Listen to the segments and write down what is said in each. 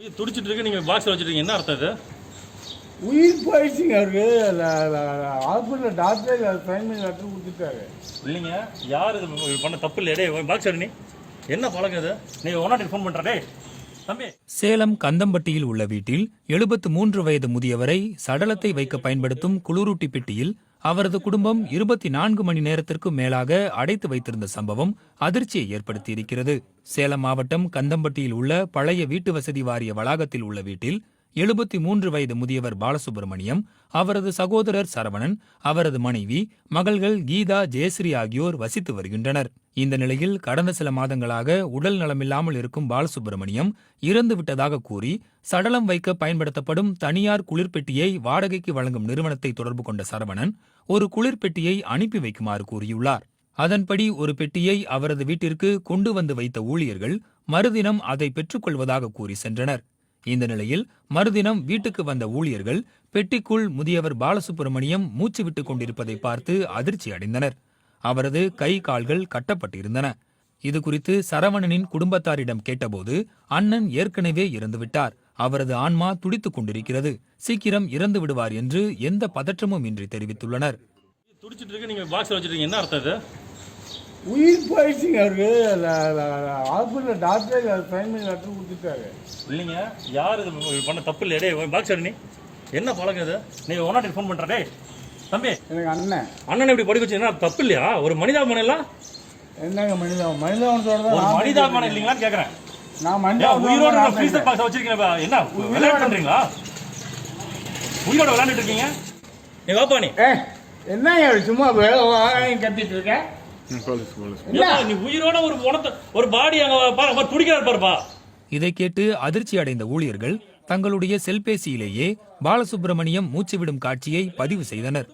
உயிர் துடிச்சிட்டு இருக்கு நீங்க பாக்ஸ்ல வச்சிருக்கீங்க. என்ன அர்த்தம் இது? உயிர் போயிடுச்சுங்க அவருக்கு. ஹாஸ்பிட்டலில் டாக்டர் சைன் பண்ணி லெட்டர் கொடுத்துட்டாரு. இல்லைங்க. யார் இது? பண்ண தப்பு இல்லையா. டேய் பாக்ஸ் நீ. என்ன பழக்கம் இது? நீ ஒன்னாட்டி ஃபோன் பண்ற டேய். தம்பி. சேலம் கந்தம்பட்டியில் உள்ள வீட்டில் எழுபத்து மூன்று வயது முதியவரை சடலத்தை வைக்க பயன்படுத்தும் குளிரூட்டி பெட்டியில் அவரது குடும்பம் இருபத்தி நான்கு மணி நேரத்திற்கு மேலாக அடைத்து வைத்திருந்த சம்பவம் அதிர்ச்சியை ஏற்படுத்தியிருக்கிறது. சேலம் மாவட்டம் கந்தம்பட்டியில் உள்ள பழைய வீட்டு வசதி வாரிய வளாகத்தில் உள்ள வீட்டில் எழுபத்தி மூன்று வயது முதியவர் பாலசுப்ரமணியம் அவரது சகோதரர் சரவணன் அவரது மனைவி மகள்கள் கீதா ஜெயஸ்ரீ ஆகியோர் வசித்து வருகின்றனர். இந்த நிலையில் கடந்த சில மாதங்களாக உடல் நலமில்லாமல் இருக்கும் பாலசுப்ரமணியம் இறந்து விட்டதாக கூறி சடலம் வைக்க பயன்படுத்தப்படும் தனியார் குளிர்பெட்டியை வாடகைக்கு வழங்கும் நிறுவனத்தை தொடர்பு கொண்ட சரவணன் ஒரு குளிர்பெட்டியை அனுப்பி வைக்குமாறு கூறியுள்ளார். அதன்படி ஒரு பெட்டியை அவரது வீட்டிற்கு கொண்டு வந்து வைத்த ஊழியர்கள் மறுதினம் அதை பெற்றுக்கொள்வதாக கூறி சென்றனர். இந்த நிலையில் மறுதினம் வீட்டுக்கு வந்த ஊழியர்கள் பெட்டிக்குள் முதியவர் பாலசுப்பிரமணியம் மூச்சு விட்டுக் கொண்டிருப்பதை பார்த்து அதிர்ச்சி அடைந்தனர். அவரது கை கால்கள் கட்டப்பட்டிருந்தன. இது குறித்து சரவணனின் குடும்பத்தாரிடம் கேட்டபோது அண்ணன் ஏற்கனவே இறந்துவிட்டார். அவரது ஆன்மா துடித்துக் கொண்டிருக்கிறது. சீக்கிரம் இறந்து விடுவார் என்று எந்த பதற்றமும் இன்றி தெரிவித்துள்ளனர். துடிச்சிட்டு இருக்கு நீங்க பாக்ஸ் வச்சிருக்கீங்க. என்ன அர்த்தம் இது? உயிர் போயிடுச்சுங்க அவருக்கு. ஹாஸ்பிட்டலில் டாக்டர் சைன் பண்ணி லெட்டர் கொடுத்துட்டாரு. இல்லைங்க யார் இது? பண்ண தப்பு இல்லையா. டேய் பாக்ஸ் நீ என்ன பழக்கம் இது? நீ ஒன்னாட்டி ஃபோன் பண்ற டேய். தம்பி. எனக்கு அண்ணன். அண்ணன் இப்படி படிக்க வச்சு என்ன தப்பு இல்லையா? ஒரு மனிதாபனம் எல்லாம்? என்னங்க மனிதன் மனிதவனத்தோட தான் மனிதாபனம் இல்லைங்களான்னு கேக்குறேன். நான் ஏன் மனிதன் உயிரோட ஃப்ரீசர் பாக்ஸ் வச்சிருக்கீங்க என்ன விளையாட்டு பண்றீங்களா? உயிரோட விளையாண்டுட்டு இருக்கீங்க? நீ வாப்பா நீ ஏ இப்படி சும்மா கத்திட்டு இருக்க? ஏப்பா, நீ உயிரோட ஒரு உணத்தை ஒரு பாடி அங்க பாரு பாரு, துடிக்கிறார் பாருப்பா. இதை கேட்டு அதிர்ச்சி அடைந்த ஊழியர்கள் தங்களுடைய செல்பேசியிலேயே பாலசுப்ரமணியம் மூச்சுவிடும் காட்சியை பதிவு செய்தனர்.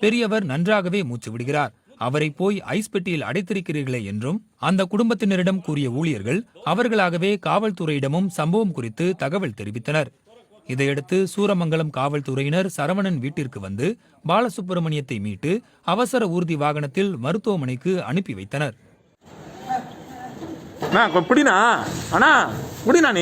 பெரியவர் நன்றாகவே மூச்சு விடுகிறார் அவரை போய் ஐஸ் பெட்டியில் அடைத்திருக்கிறீர்களே என்றும் அந்த குடும்பத்தினரிடம் கூறிய ஊழியர்கள் அவர்களாகவே காவல்துறையிடமும் சம்பவம் குறித்து தகவல் தெரிவித்தனர். இதையடுத்து சூரமங்கலம் காவல்துறையினர் சரவணன் வீட்டிற்கு வந்து பாலசுப்ரமணியத்தை மீட்டு அவசர ஊர்தி வாகனத்தில் மருத்துவமனைக்கு அனுப்பி வைத்தனர். அண்ணா கொஞ்சம் பிடிண்ணா. அண்ணா பிடிண்ணா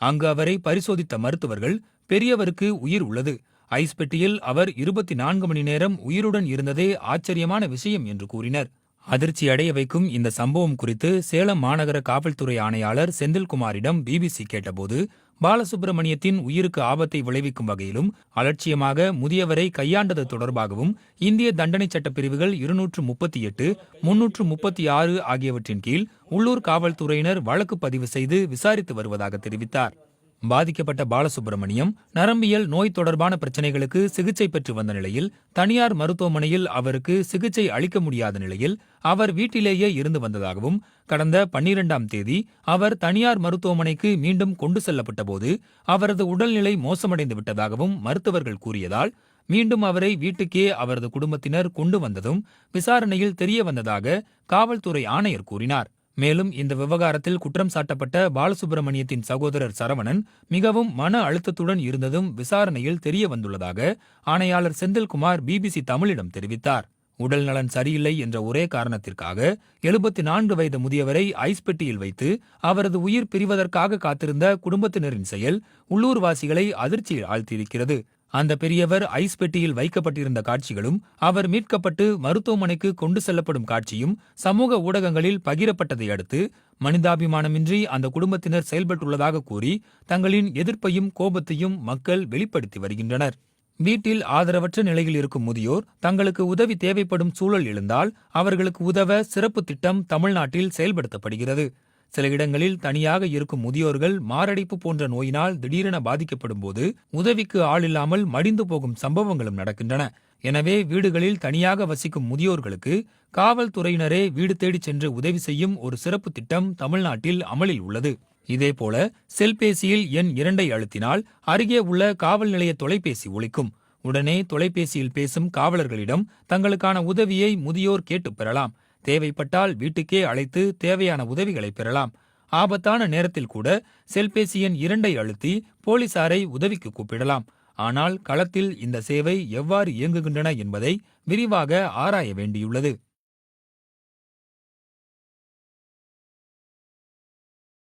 அங்கு அவரை பரிசோதித்த மருத்துவர்கள் பெரியவருக்கு உயிர் உள்ளது. ஐஸ் பெட்டியில் அவர் இருபத்தி நான்கு மணி நேரம் உயிருடன் இருந்ததே ஆச்சரியமான விஷயம் என்று கூறினர். அதிர்ச்சி அடைய வைக்கும் இந்த சம்பவம் குறித்து சேலம் மாநகர காவல்துறை ஆணையாளர் செந்தில்குமாரிடம் பிபிசி கேட்டபோது பாலசுப்பிரமணியத்தின் உயிருக்கு ஆபத்தை விளைவிக்கும் வகையிலும் அலட்சியமாக முதியவரை கையாண்டது தொடர்பாகவும் இந்திய தண்டனை சட்டப் பிரிவுகள் இருநூற்று முப்பத்தி எட்டு முன்னூற்று முப்பத்தி ஆறு ஆகியவற்றின் கீழ் உள்ளூர் காவல்துறையினர் வழக்கு பதிவு செய்து விசாரித்து வருவதாக தெரிவித்தார். பாதிக்கப்பட்ட பாலசுப்ரமணியம் நரம்பியல் நோய் தொடர்பான பிரச்சினைகளுக்கு சிகிச்சை பெற்று வந்த நிலையில் தனியார் மருத்துவமனையில் அவருக்கு சிகிச்சை அளிக்க முடியாத நிலையில் அவர் வீட்டிலேயே இருந்து வந்ததாகவும் கடந்த பன்னிரெண்டாம் தேதி அவர் தனியார் மருத்துவமனைக்கு மீண்டும் கொண்டு செல்லப்பட்டபோது அவரது உடல்நிலை மோசமடைந்து விட்டதாகவும் மருத்துவர்கள் கூறியதால் மீண்டும் அவரை வீட்டுக்கே அவரது குடும்பத்தினர் கொண்டு வந்ததும் விசாரணையில் தெரிய வந்ததாக காவல்துறை ஆணையர் கூறினார். மேலும் இந்த விவகாரத்தில் குற்றம் சாட்டப்பட்ட பாலசுப்பிரமணியத்தின் சகோதரர் சரவணன் மிகவும் மன அழுத்தத்துடன் இருந்ததும் விசாரணையில் தெரிய வந்துள்ளதாக ஆணையாளர் செந்தில்குமார் பிபிசி தமிழிடம் தெரிவித்தார். உடல் நலன் சரியில்லை என்ற ஒரே காரணத்திற்காக எழுபத்தி நான்கு வயது முதியவரை ஐஸ் பெட்டியில் வைத்து அவரது உயிர் பிரிவதற்காக காத்திருந்த குடும்பத்தினரின் செயல் உள்ளூர்வாசிகளை அதிர்ச்சியில் ஆழ்த்தியிருக்கிறது. அந்த பெரியவர் ஐஸ் பெட்டியில் வைக்கப்பட்டிருந்த காட்சிகளும் அவர் மீட்கப்பட்டு மருத்துவமனைக்கு கொண்டு செல்லப்படும் காட்சியும் சமூக ஊடகங்களில் பகிரப்பட்டதை அடுத்து மனிதாபிமானமின்றி அந்த குடும்பத்தினர் செயல்பட்டுள்ளதாக கூறி தங்களின் எதிர்ப்பையும் கோபத்தையும் மக்கள் வெளிப்படுத்தி வருகின்றனர். வீட்டில் ஆதரவற்ற நிலையில் இருக்கும் முதியோர் தங்களுக்கு உதவி தேவைப்படும் சூழல் எழுந்தால் அவர்களுக்கு உதவ சிறப்பு திட்டம் தமிழ்நாட்டில் செயல்படுத்தப்படுகிறது. சில இடங்களில் தனியாக இருக்கும் முதியோர்கள் மாரடைப்பு போன்ற நோயினால் திடீரென பாதிக்கப்படும் போது உதவிக்கு ஆள் இல்லாமல் மடிந்து போகும் சம்பவங்களும் நடக்கின்றன. எனவே வீடுகளில் தனியாக வசிக்கும் முதியோர்களுக்கு காவல்துறையினரே வீடு தேடிச் சென்று உதவி செய்யும் ஒரு சிறப்பு திட்டம் தமிழ்நாட்டில் அமலில் உள்ளது. இதேபோல செல்பேசியில் எண் இரண்டை அழுத்தினால் அருகே உள்ள காவல் நிலைய தொலைபேசி ஒழிக்கும் உடனே தொலைபேசியில் பேசும் காவலர்களிடம் தங்களுக்கான உதவியை முதியோர் கேட்டுப் பெறலாம். தேவைப்பட்டால் வீட்டுக்கே அழைத்து தேவையான உதவிகளை பெறலாம். ஆபத்தான நேரத்தில் கூட செல்பேசி எண் இரண்டை அழுத்தி போலீசாரை உதவிக்கு கூப்பிடலாம். ஆனால் களத்தில் இந்த சேவை எவ்வாறு இயங்குகின்றன என்பதை விரிவாக ஆராய வேண்டியுள்ளது.